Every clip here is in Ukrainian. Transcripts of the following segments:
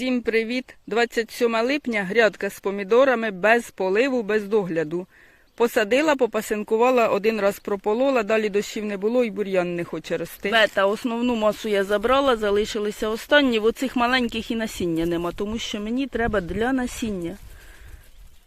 Всім привіт! 27 липня грядка з помідорами без поливу, без догляду. Посадила, попасинкувала, один раз прополола, далі дощів не було і бур'ян не хоче рости. Бета, основну масу я забрала, залишилися останні. В оцих маленьких і насіння нема, тому що мені треба для насіння.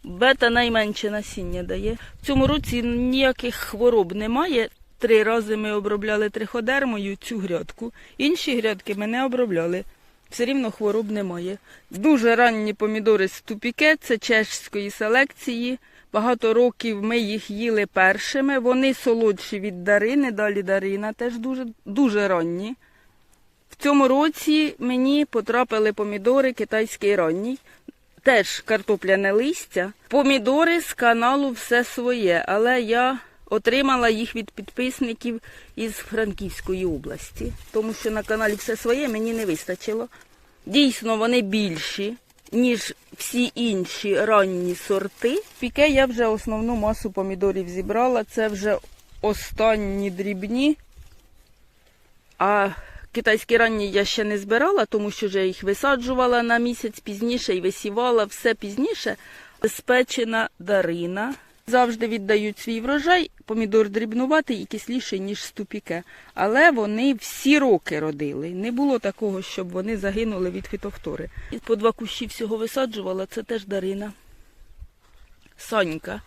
Бета найменше насіння дає. В цьому році ніяких хвороб немає. Три рази ми обробляли триходермою цю грядку. Інші грядки ми не обробляли. Все рівно хвороб немає. Дуже ранні помідори з тупіке, це чешської селекції. Багато років ми їх їли першими. Вони солодші від дарини, далі дарина теж дуже, дуже ранні. В цьому році мені потрапили помідори китайський ранній. Теж картопляне листя. Помідори з каналу все своє, але я отримала їх від підписників із Франківської області, тому що на каналі все своє мені не вистачило. Дійсно, вони більші, ніж всі інші ранні сорти. Піке я вже основну масу помідорів зібрала. Це вже останні дрібні. А китайські ранні я ще не збирала, тому що вже їх висаджувала на місяць пізніше і висівала все пізніше. Спечена дарина. Завжди віддають свій врожай. Помідор дрібнуватий і кисліший, ніж ступіке. Але вони всі роки родили. Не було такого, щоб вони загинули від фітофтори. І по два кущі всього висаджувала, це теж дарина. Сонька.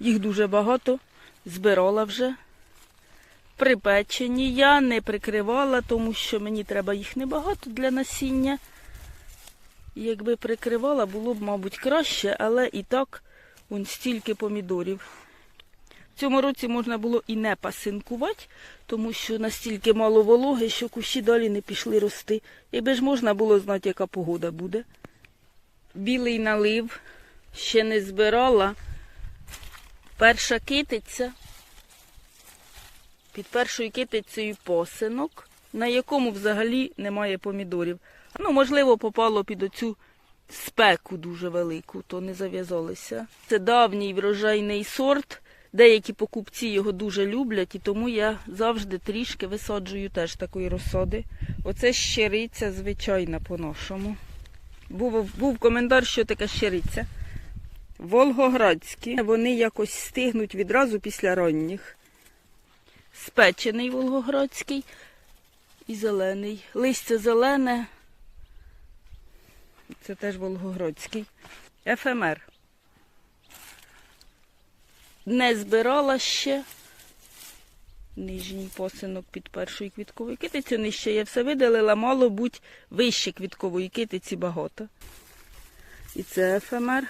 Їх дуже багато, збирала вже. Припечені я не прикривала, тому що мені треба їх небагато для насіння. Якби прикривала, було б, мабуть, краще, але і так он стільки помідорів. В цьому році можна було і не пасинкувати, тому що настільки мало вологи, що кущі далі не пішли рости. Якби ж можна було знати, яка погода буде. Білий налив ще не збирала. Перша китиця. Під першою китицею посинок, на якому взагалі немає помідорів. Ну, можливо, попало під оцю спеку дуже велику, то не зав'язалися. Це давній врожайний сорт. Деякі покупці його дуже люблять, і тому я завжди трішки висаджую теж такої розсади. Оце щириця звичайна по-нашому. Був, був коментар, що таке щириця. Волгоградські. Вони якось стигнуть відразу після ранніх. Спечений волгоградський і зелений. Листя зелене. Це теж волгоградський. ефемер. Не збирала ще. Нижній посинок під першою квітковою китицю нижче я все видалила, мало будь вище квіткової китиці багато. І це ефемер.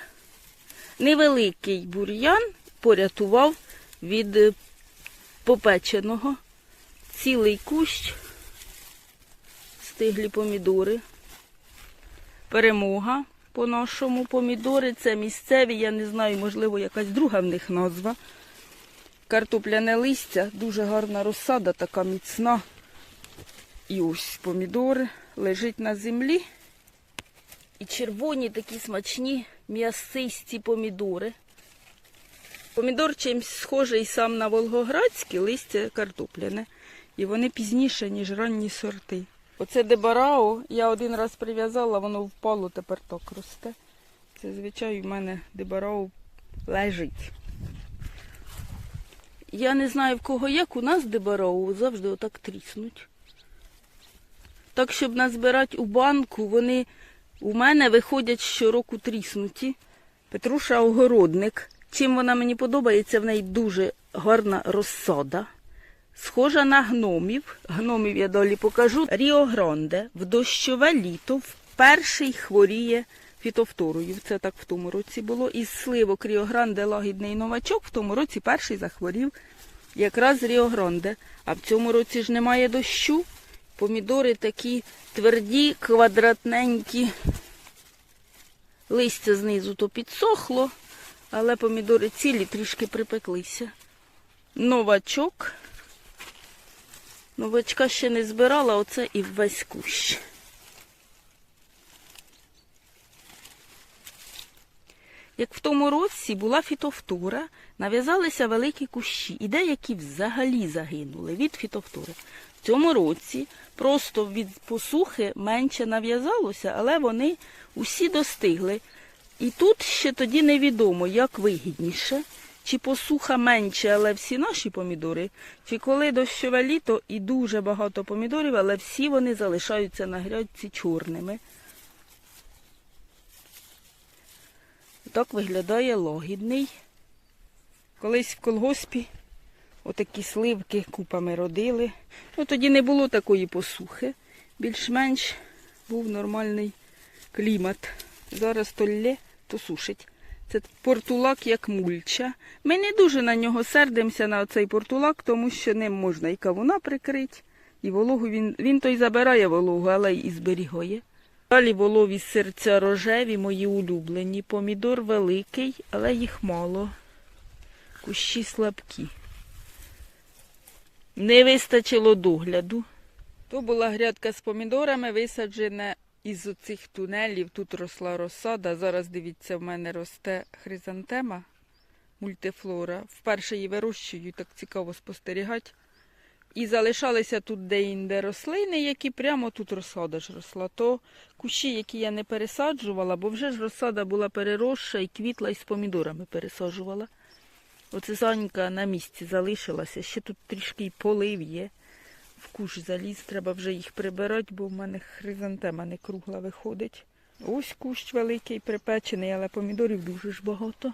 Невеликий бур'ян порятував від е, попеченого. Цілий кущ, стиглі помідори. Перемога по нашому помідори. Це місцеві, я не знаю, можливо, якась друга в них назва. Картопляне листя, дуже гарна розсада, така міцна. І ось помідори лежить на землі. І червоні такі смачні м'ясисті помідори. Помідор чимось схожий сам на волгоградське, листя картопляне. І вони пізніше, ніж ранні сорти. Оце дебарао, я один раз прив'язала, воно впало, тепер так росте. Це, звичайно, в мене дебарао лежить. Я не знаю, в кого як, у нас дебарао завжди отак тріснуть. Так, щоб назбирати у банку, вони у мене виходять щороку тріснуті. Петруша огородник. Чим вона мені подобається, в неї дуже гарна розсада. Схожа на гномів. Гномів я далі покажу. Ріо Гранде в дощове літо вперший хворіє фітофторою. Це так в тому році було. Із сливок Ріо Гранде лагідний новачок в тому році перший захворів якраз Ріо Гранде. А в цьому році ж немає дощу. Помідори такі тверді, квадратненькі. Листя знизу то підсохло, але помідори цілі трішки припеклися. Новачок. Новачка ще не збирала, оце і весь кущ. як в тому році була фітофтора, нав'язалися великі кущі, і деякі взагалі загинули від фітофтори. В цьому році просто від посухи менше нав'язалося, але вони усі достигли. І тут ще тоді невідомо, як вигідніше, чи посуха менше, але всі наші помідори, чи коли дощове літо і дуже багато помідорів, але всі вони залишаються на грядці чорними. Так виглядає лагідний. Колись в колгоспі отакі сливки купами родили. Ну тоді не було такої посухи. Більш-менш був нормальний клімат. Зараз то лє, то сушить. Це портулак як мульча. Ми не дуже на нього сердимося на цей портулак, тому що ним можна і кавуна прикрити, і вологу він, він то й забирає вологу, але і зберігає. Далі волові серця рожеві, мої улюблені. Помідор великий, але їх мало. Кущі слабкі. Не вистачило догляду. То була грядка з помідорами, висаджена із оцих тунелів. Тут росла розсада. Зараз, дивіться, в мене росте хризантема мультифлора. Вперше її вирощую, так цікаво спостерігати. І залишалися тут де-інде рослини, які прямо тут розсада ж росла. То кущі, які я не пересаджувала, бо вже ж розсада була переросша і квітла і з помідорами пересаджувала. Оце Санька на місці залишилася. Ще тут трішки полив є. В куш заліз, треба вже їх прибирати, бо в мене хризантема не кругла виходить. Ось кущ великий, припечений, але помідорів дуже ж багато.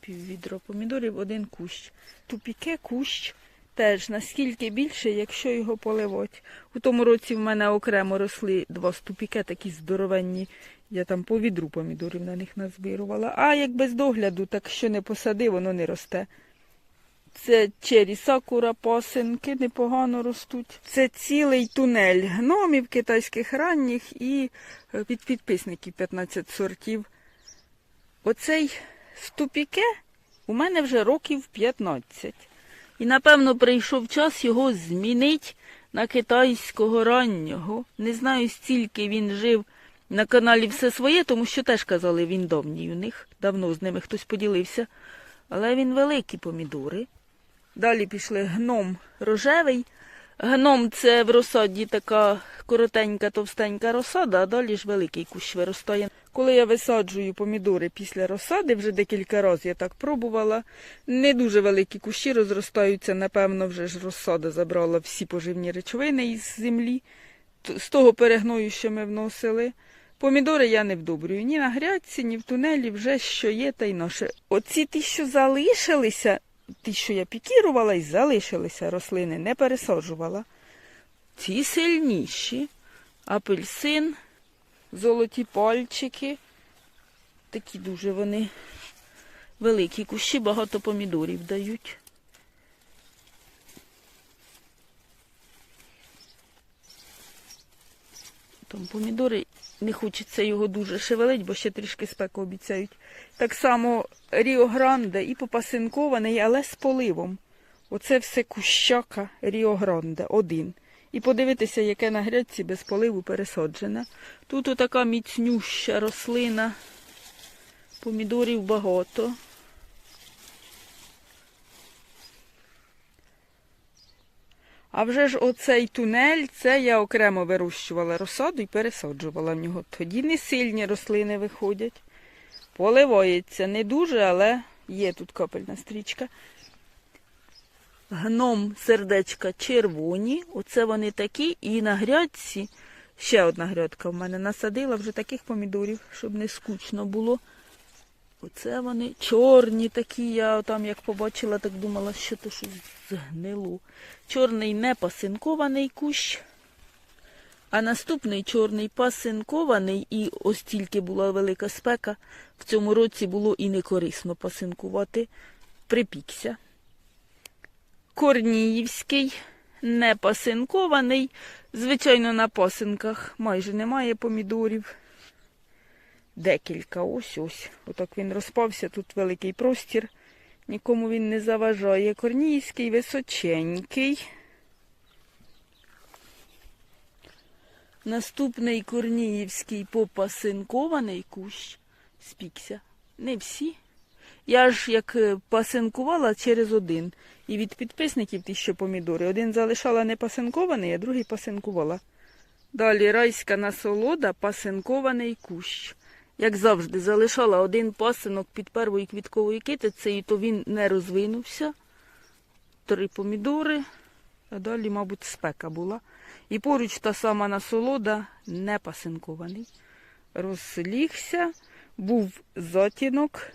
Піввідро помідорів, один кущ. Тупіке кущ теж наскільки більше, якщо його поливати. У тому році в мене окремо росли два ступіке, такі здоровенні. Я там по відру помідорів на них назбирувала. А як без догляду, так що не посади, воно не росте. Це чері сакура, пасинки непогано ростуть. Це цілий тунель гномів китайських ранніх і е, від підписників 15 сортів. Оцей ступіке у мене вже років 15. І, напевно, прийшов час його змінити на китайського раннього. Не знаю, стільки він жив на каналі все своє, тому що теж казали, він давній у них. Давно з ними хтось поділився. Але він великі помідори. Далі пішли гном рожевий. Гном це в розсаді така коротенька, товстенька розсада, а далі ж великий кущ виростає. Коли я висаджую помідори після розсади, вже декілька разів я так пробувала. Не дуже великі кущі розростаються, напевно, вже ж розсада забрала всі поживні речовини із землі, з того перегною, що ми вносили. Помідори я не вдобрюю ні на грядці, ні в тунелі, вже що є, та й наше. Оці ті, що залишилися, ті, що я пікірувала і залишилися рослини, не пересаджувала. Ці сильніші. Апельсин, золоті пальчики. Такі дуже вони великі кущі, багато помідорів дають. Там помідори не хочеться його дуже шевелить, бо ще трішки спеку обіцяють. Так само Ріо і попасинкований, але з поливом. Оце все кущака Ріо Гранде, один. І подивитися, яке на грядці без поливу пересаджене. Тут отака міцнюща рослина. Помідорів багато. А вже ж оцей тунель, це я окремо вирощувала розсаду і пересаджувала в нього. Тоді не сильні рослини виходять. Поливається не дуже, але є тут капельна стрічка. Гном сердечка червоні. Оце вони такі. І на грядці, ще одна грядка в мене насадила вже таких помідорів, щоб не скучно було. Оце вони чорні такі. Я там як побачила, так думала, що то щось згнило. Чорний не пасинкований кущ. А наступний чорний пасинкований, і ось тільки була велика спека, в цьому році було і не корисно пасинкувати, припікся. Корніївський, не пасинкований. Звичайно, на пасинках майже немає помідорів. Декілька, ось ось. Отак він розпався, тут великий простір. Нікому він не заважає. Корнійський височенький. Наступний корніївський попасинкований кущ спікся. Не всі. Я ж як е, пасинкувала через один. І від підписників ті, що помідори. Один залишала не пасинкований, а другий пасинкувала. Далі райська насолода, пасинкований кущ. Як завжди, залишала один пасинок під первою квітковою китицею, то він не розвинувся. Три помідори, а далі, мабуть, спека була. І поруч та сама насолода, не пасинкований. Розлігся, був затінок,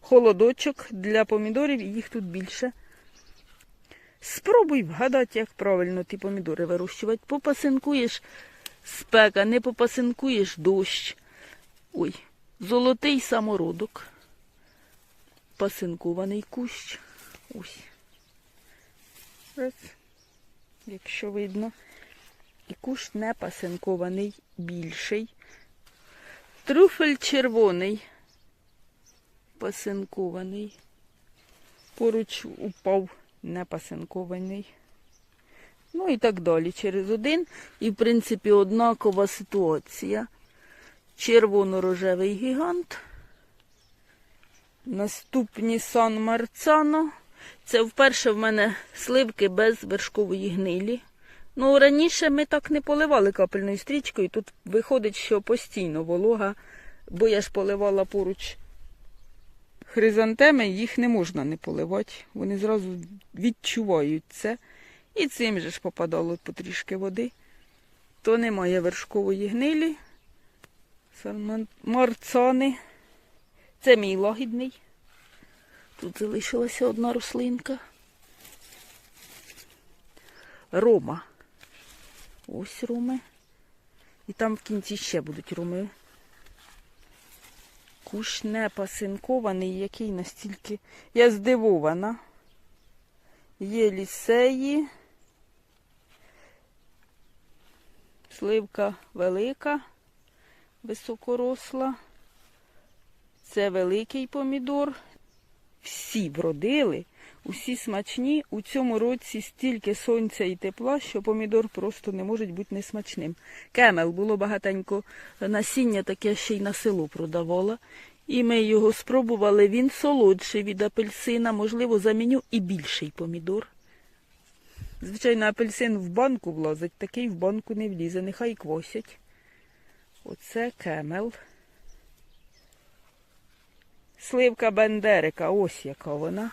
холодочок для помідорів, і їх тут більше. Спробуй вгадати, як правильно ті помідори вирощувати. Попасинкуєш спека, не попасинкуєш дощ. Ой, золотий самородок. Пасинкований кущ. Ось. Раз. Якщо видно. І кущ не пасинкований, більший. Труфель червоний. Пасинкований. Поруч упав непасинкований. Ну і так далі. Через один. І, в принципі, однакова ситуація. Червоно-рожевий гігант. Наступні Сан Марцано. Це вперше в мене сливки без вершкової гнилі. Ну, раніше ми так не поливали капельною стрічкою. Тут виходить, що постійно волога, бо я ж поливала поруч хризантеми, їх не можна не поливати. Вони зразу відчувають це. І цим же ж попадало потрішки води. То немає вершкової гнилі. Сан Марцани. Це мій лагідний. Тут залишилася одна рослинка. Рома. Ось роми. І там в кінці ще будуть роми. Кущ не пасинкований, який настільки. Я здивована. Є лісеї. Сливка велика, високоросла. Це великий помідор. Всі вродили, усі смачні. У цьому році стільки сонця і тепла, що помідор просто не може бути несмачним. Кемел було багатенько насіння, таке ще й на село продавала. І ми його спробували. Він солодший від апельсина, можливо, заміню і більший помідор. Звичайно, апельсин в банку влазить, такий в банку не влізе, нехай квосять. Оце кемел. Сливка Бендерика, ось яка вона.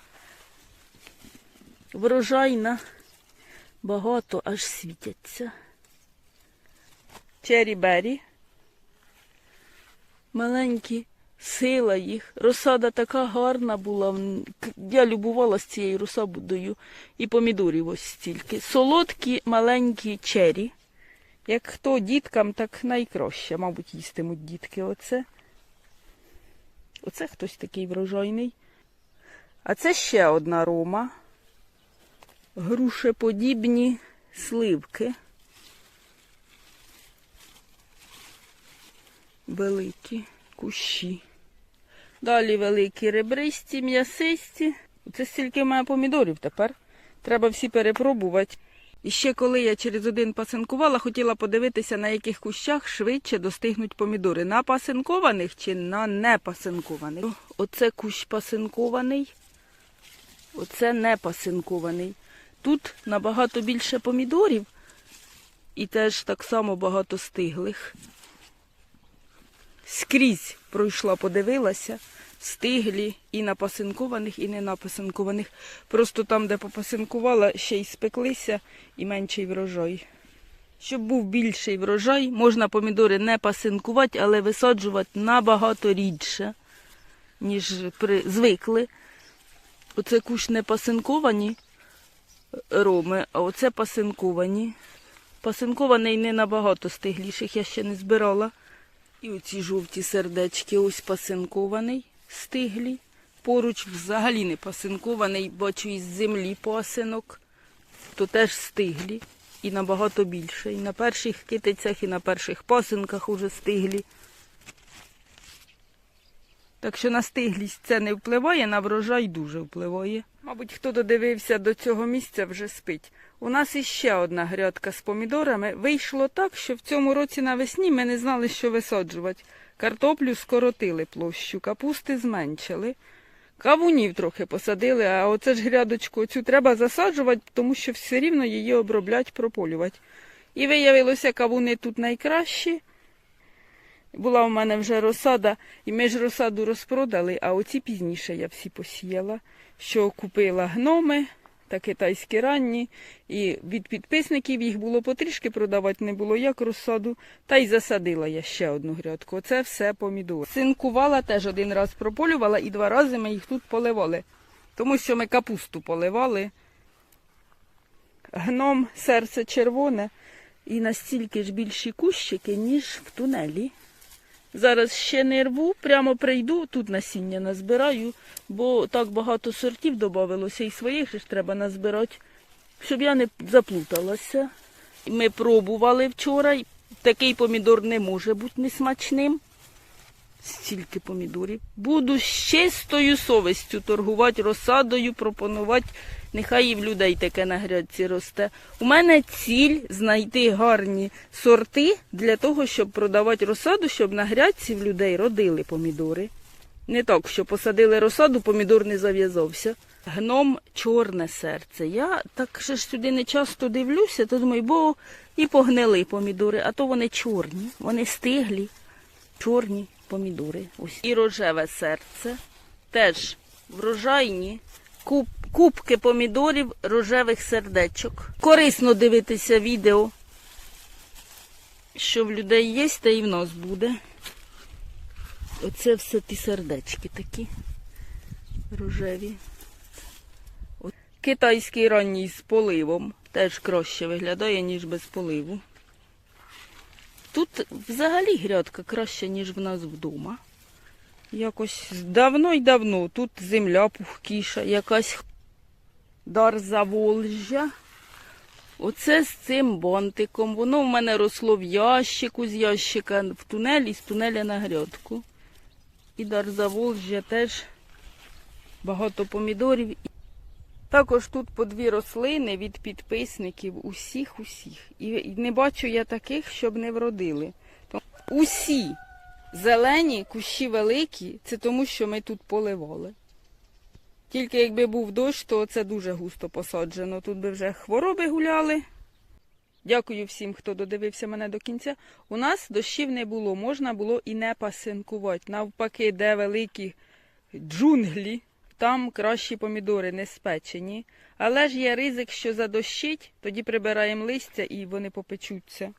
Врожайна, багато аж світяться. Чері-бері. Маленькі, сила їх. Розсада така гарна була. Я любувалася цією розсадою. І помідорів ось стільки. Солодкі, маленькі чері. Як хто діткам, так найкраще, мабуть, їстимуть дітки. Оце. Оце хтось такий врожайний. А це ще одна рома. Грушеподібні сливки. Великі кущі. Далі великі ребристі, м'ясисті. Це стільки має помідорів тепер. Треба всі перепробувати. І ще коли я через один пасинкувала, хотіла подивитися, на яких кущах швидше достигнуть помідори. На пасинкованих чи на непасинкованих. Оце кущ пасинкований, оце не пасинкований. Тут набагато більше помідорів і теж так само багато стиглих. Скрізь пройшла, подивилася, стиглі і напасинкованих, і не напасинкованих. Просто там, де попасинкувала, ще й спеклися і менший врожай. Щоб був більший врожай, можна помідори не пасинкувати, але висаджувати набагато рідше, ніж при... звикли. Оце кущ не пасинковані роми, а оце пасинковані. Пасинкований не набагато стигліших, я ще не збирала. І оці жовті сердечки, ось пасинкований, стиглі. Поруч взагалі не пасинкований, бачу із землі пасинок, то теж стиглі. І набагато більше. І на перших китицях, і на перших пасинках уже стиглі. Так що на стиглість це не впливає, на врожай дуже впливає. Мабуть, хто додивився до цього місця, вже спить. У нас іще одна грядка з помідорами. Вийшло так, що в цьому році навесні ми не знали, що висаджувати. Картоплю скоротили площу, капусти зменшили. Кавунів трохи посадили, а оце ж грядочку цю треба засаджувати, тому що все рівно її оброблять, прополювати. І виявилося, кавуни тут найкращі. Була у мене вже розсада, і ми ж розсаду розпродали, а оці пізніше я всі посіяла, що купила гноми та китайські ранні, і від підписників їх було потрішки продавати, не було як розсаду, та й засадила я ще одну грядку. Оце все помідор. Синкувала теж один раз прополювала, і два рази ми їх тут поливали, тому що ми капусту поливали. Гном серце червоне і настільки ж більші кущики, ніж в тунелі. Зараз ще не рву, прямо прийду, тут насіння назбираю, бо так багато сортів додавилося і своїх ж треба назбирати, щоб я не заплуталася. Ми пробували вчора, такий помідор не може бути несмачним. Стільки помідорів. Буду з чистою совістю торгувати розсадою, пропонувати. Нехай і в людей таке на грядці росте. У мене ціль знайти гарні сорти для того, щоб продавати розсаду, щоб на грядці в людей родили помідори. Не так, що посадили розсаду, помідор не зав'язався. Гном чорне серце. Я так ще ж сюди не часто дивлюся, то думаю, бо і погнили помідори, а то вони чорні, вони стиглі, чорні помідори. Ось. І рожеве серце. Теж врожайні. Куб, кубки помідорів рожевих сердечок. Корисно дивитися відео, що в людей є, та і в нас буде. Оце все ті сердечки такі рожеві. Китайський ранній з поливом теж краще виглядає, ніж без поливу. Тут взагалі грядка краще, ніж в нас вдома. Якось давно й давно тут земля пухкіша, якась дар Заволжя. Оце з цим бантиком. Воно в мене росло в ящику, з ящика в тунелі, з тунеля на грядку. І дар Заволжя теж багато помідорів. Також тут по дві рослини від підписників, усіх, усіх. І і не бачу я таких, щоб не вродили. Усі зелені, кущі великі, це тому, що ми тут поливали. Тільки якби був дощ, то це дуже густо посаджено. Тут би вже хвороби гуляли. Дякую всім, хто додивився мене до кінця. У нас дощів не було, можна було і не пасинкувати. Навпаки, де великі джунглі, там кращі помідори не спечені. Але ж є ризик, що задощить, тоді прибираємо листя і вони попечуться.